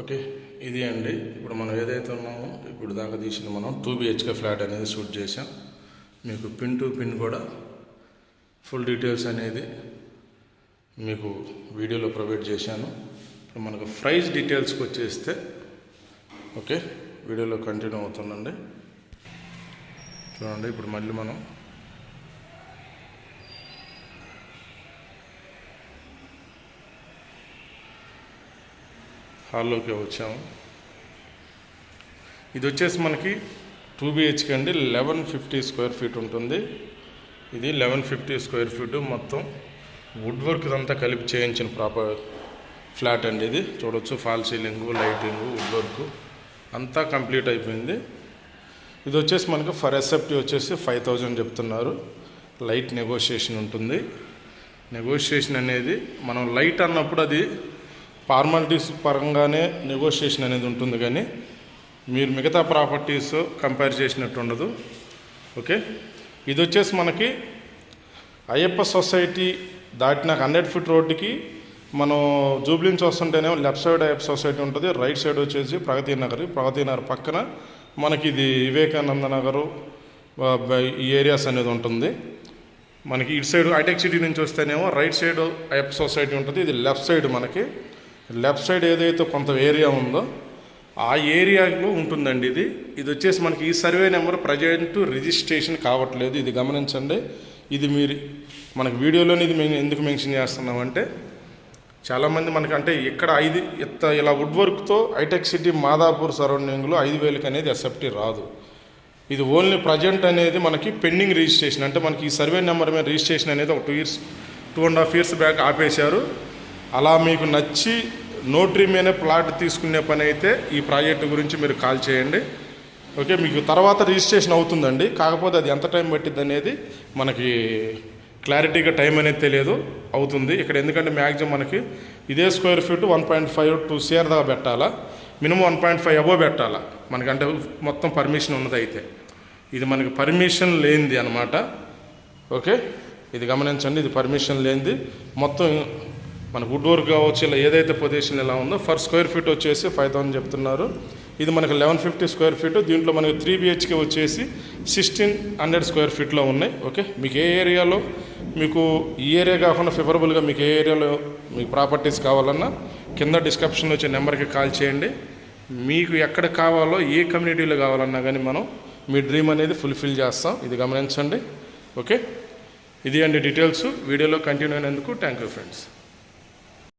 Okay ఇది అండి. ఇప్పుడు మనం ఏదైతే ఉన్నామో ఇప్పుడు దాకా తీసింది మనం టూ బిహెచ్కే ఫ్లాట్ అనేది షూట్ చేసాం మీకు పిన్ టు పిన్ కూడా ఫుల్ డీటెయిల్స్ అనేది మీకు వీడియోలో ప్రొవైడ్ చేశాను. ఇప్పుడు మనకు ప్రైస్ డీటెయిల్స్కి వచ్చేస్తే ఓకే వీడియోలో కంటిన్యూ అవుతుందండి. చూడండి ఇప్పుడు మళ్ళీ మనం హాల్లోకి వచ్చాము. ఇది వచ్చేసి మనకి టూ బిహెచ్కే అండి లెవెన్ ఫిఫ్టీ స్క్వేర్ ఫీట్ ఉంటుంది. ఇది లెవెన్ ఫిఫ్టీ స్క్వేర్ ఫీట్ మొత్తం. వుడ్ వర్క్ అంతా కలిపి చేయించిన ప్రాపర్ ఫ్లాట్ అండి ఇది. చూడొచ్చు false ceiling lighting wood work అంతా కంప్లీట్ అయిపోయింది. ఇది వచ్చేసి మనకు ఫర్ ఎసెప్టీ వచ్చేసి ఫైవ్ థౌజండ్ చెప్తున్నారు. లైట్ నెగోషియేషన్ ఉంటుంది. నెగోషియేషన్ అనేది మనం లైట్ అన్నప్పుడు అది ఫార్మాలిటీస్ పరంగానే నెగోషియేషన్ అనేది ఉంటుంది కానీ మీరు మిగతా ప్రాపర్టీస్ కంపేర్ చేసినట్టు ఉండదు. ఓకే ఇది వచ్చేసి మనకి అయ్యప్ప సొసైటీ దాటినాక హండ్రెడ్ ఫీట్ రోడ్డుకి మనం జూబ్లీన్స్ వస్తుంటేనేమో లెఫ్ట్ సైడ్ అయ్యప్ప సొసైటీ ఉంటుంది రైట్ సైడ్ వచ్చేసి ప్రగతి నగర్ ప్రగతి నగర్ పక్కన మనకి ఇది వివేకానంద నగరు ఈ ఏరియాస్ అనేది ఉంటుంది. మనకి ఇటు సైడ్ హైటెక్ సిటీ నుంచి వస్తేనేమో రైట్ సైడ్ అయ్యప్ప సొసైటీ ఉంటుంది ఇది లెఫ్ట్ సైడ్ మనకి లెఫ్ట్ సైడ్ ఏదైతే కొంత ఏరియా ఉందో ఆ ఏరియాలో ఉంటుందండి ఇది. ఇది వచ్చేసి మనకి ఈ సర్వే నెంబర్ ప్రజెంట్ రిజిస్ట్రేషన్ కావట్లేదు. ఇది గమనించండి. ఇది మీరు మనకి వీడియోలోనే ఇది మేము ఎందుకు మెన్షన్ చేస్తున్నామంటే చాలామంది మనకి అంటే ఇక్కడ ఐదు ఇంత ఇలా వుడ్ వర్క్తో హైటెక్ సిటీ మాదాపూర్ సరౌండింగ్లో ఐదు వేలకి అనేది ఎస్ఎఫ్టీ రాదు. ఇది ఓన్లీ ప్రజెంట్ అనేది మనకి పెండింగ్ రిజిస్ట్రేషన్. అంటే మనకి ఈ సర్వే నెంబర్ మీద రిజిస్ట్రేషన్ అనేది ఒక two years two and half years back ఆపేశారు. అలా మీకు నచ్చి నోటరీ మీద ప్లాట్ తీసుకునే పని అయితే ఈ ప్రాజెక్టు గురించి మీరు కాల్ చేయండి. ఓకే మీకు తర్వాత రిజిస్ట్రేషన్ అవుతుందండి. కాకపోతే అది ఎంత టైం పట్టింది అనేది మనకి క్లారిటీగా టైం అనేది తెలియదు అవుతుంది. ఇక్కడ ఎందుకంటే మ్యాక్సిమం మనకి ఇదే square feet one point five two CR దాకా పెట్టాలా? Minimum one point five above పెట్టాలా? మనకంటే మొత్తం పర్మిషన్ ఉన్నది అయితే. ఇది మనకి పర్మిషన్ లేనిది అనమాట ఓకే ఇది గమనించండి ఇది పర్మిషన్ లేనిది. మొత్తం మనకు వుడ్ వర్క్ కావచ్చు ఇలా ఏదైతే పొజిషన్ ఇలా ఉందో ఫర్ స్క్వేర్ ఫీట్ వచ్చేసి ఫైవ్ థౌసండ్ చెప్తున్నారు. ఇది మనకు లెవెన్ ఫిఫ్టీ స్క్వేర్ ఫీట్ దీంట్లో మనకి త్రీ బిహెచ్కే వచ్చేసి సిక్స్టీన్ హండ్రెడ్ స్క్వేర్ ఫీట్లో ఉన్నాయి. ఓకే మీకు ఏ ఏరియాలో మీకు ఈ ఏరియా కాకుండా ఫేవరబుల్గా మీకు ఏ ఏరియాలో మీకు ప్రాపర్టీస్ కావాలన్నా కింద డిస్క్రిప్షన్లో వచ్చే నెంబర్కి కాల్ చేయండి. మీకు ఎక్కడ కావాలో ఏ కమ్యూనిటీలో కావాలన్నా కానీ మనం మీ డ్రీమ్ అనేది ఫుల్ఫిల్ చేస్తాం. ఇది గమనించండి. ఓకే ఇది అండి డీటెయిల్స్ వీడియోలో కంటిన్యూ అయినందుకు థ్యాంక్ యూ ఫ్రెండ్స్